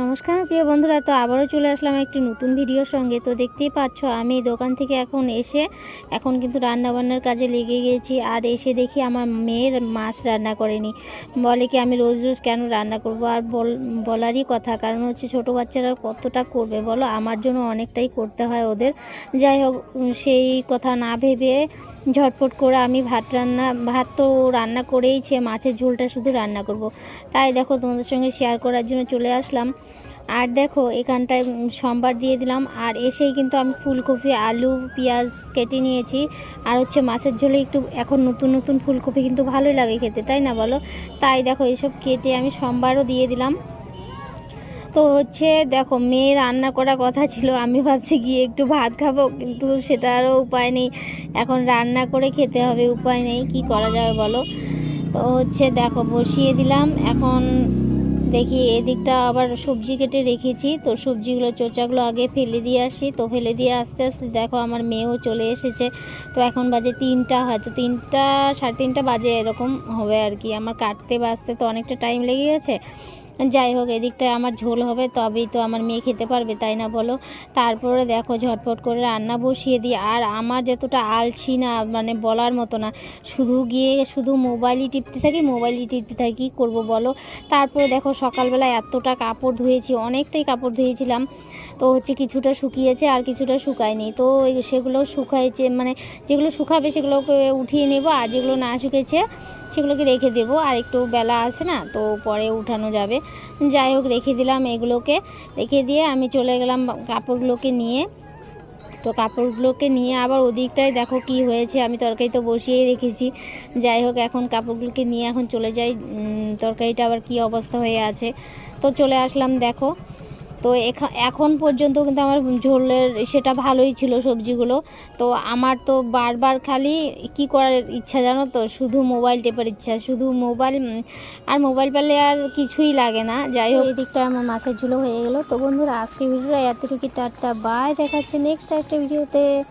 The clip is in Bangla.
নমস্কার প্রিয় বন্ধুরা, তো আবারও চলে আসলাম একটি নতুন ভিডিওর সঙ্গে। তো দেখতেই পাচ্ছ, আমি দোকান থেকে এখন এসে এখন কিন্তু রান্না বান্নার কাজে লেগে গেছি আর এসে দেখি আমার মেয়ের মাছ রান্না করেনি। বলে কি, আমি রোজ রোজ কেন রান্না করব? আর বল, বলারই কথা, কারণ হচ্ছে ছোট বাচ্চারা কতটা করবে বলো? আমার জন্য অনেকটাই করতে হয় ওদের। যাই হোক সেই কথা না ভেবে ঝটপট করে আমি ভাত রান্না, ভাত তো রান্না করেইছে, মাছের ঝোলটা শুধু রান্না করব। তাই দেখো, তোমাদের সঙ্গে শেয়ার করার জন্য চলে আসলাম। আর দেখো, এখানটায় সম্বার দিয়ে দিলাম। আর এসেই কিন্তু আমি ফুলকপি, আলু, পেঁয়াজ কেটে নিয়েছি। আর হচ্ছে মাছের ঝোলে একটু এখন নতুন নতুন ফুলকপি কিন্তু ভালোই লাগে খেতে, তাই না বলো? তাই দেখো, এসব কেটে আমি সম্বারও দিয়ে দিলাম। তো হচ্ছে দেখো, মেয়ে রান্না করার কথা ছিল, আমি ভাবছি গিয়ে একটু ভাত খাব, কিন্তু সেটারও উপায় নেই। এখন রান্না করে খেতে হবে, উপায় নেই, কি করা যাবে বলো? তো হচ্ছে দেখো, বসিয়ে দিলাম। এখন দেখি এদিকটা আবার সবজি কেটে রেখেছি। তো সবজিগুলো, চোচাগুলো আগে ফেলে দিয়ে আসি। তো ফেলে দিয়ে আস্তে আস্তে দেখো আমার মেয়েও চলে এসেছে। তো এখন বাজে তিনটা হয়তো তিনটা, সাড়ে তিনটা বাজে এরকম হবে আর কি। আমার কাটতে বাজতে তো অনেকটা টাইম লেগে গেছে। যাই হোক এদিকটায় আমার ঝোল হবে, তবেই তো আমার মেয়ে খেতে পারবে, তাই না বলো? তারপরে দেখো, ঝটপট করে রান্না বসিয়ে দিই। আর আমার যতটা আলছি না মানে বলার মতো না, শুধু গিয়ে শুধু মোবাইলই টিপতে থাকি, মোবাইলই টিপতে থাকি কী করব বলো? তারপরে দেখো সকালবেলা এতটা কাপড় ধুয়েছি, অনেকটাই কাপড় ধুয়েছিলাম। তো হচ্ছে কিছুটা শুকিয়েছে আর কিছুটা শুকায়নি। তো সেগুলো শুকাইছে মানে যেগুলো শুকাবে সেগুলোকে উঠিয়ে নেব, আর যেগুলো না শুকেছে সেগুলোকে রেখে দেবো। আর একটু বেলা আছে না, তো পরে উঠানো যাবে। যাই হোক, রেখে দিলাম এগুলোকে। রেখে দিয়ে আমি চলে গেলাম কাপড়গুলোকে নিয়ে। তো কাপড়গুলোকে নিয়ে আবার ওদিকটায় দেখো কি হয়েছে, আমি তরকারি তো বসিয়েই রেখেছি। যাই হোক, এখন কাপড়গুলোকে নিয়ে এখন চলে যাই। তরকারিটা আবার কি অবস্থা হয়ে আছে। তো চলে আসলাম, দেখো। তো এখা- এখন পর্যন্ত কিন্তু আমার ঝোলের সেটা ভালোই ছিল সবজিগুলো। তো আমার তো বারবার খালি কি করার ইচ্ছা জানো তো? শুধু মোবাইল টেপার ইচ্ছা, শুধু মোবাইল আর মোবাইল পেলে আর কিছুই লাগে না। যাই হোক। এদিকটা দিকটা আমার মাছের ঝুলো হয়ে গেলো। তো বন্ধুরা আজকে ভিডিওটা এতটুকু টাটা, বাই। দেখাচ্ছে নেক্সট একটা ভিডিওতে।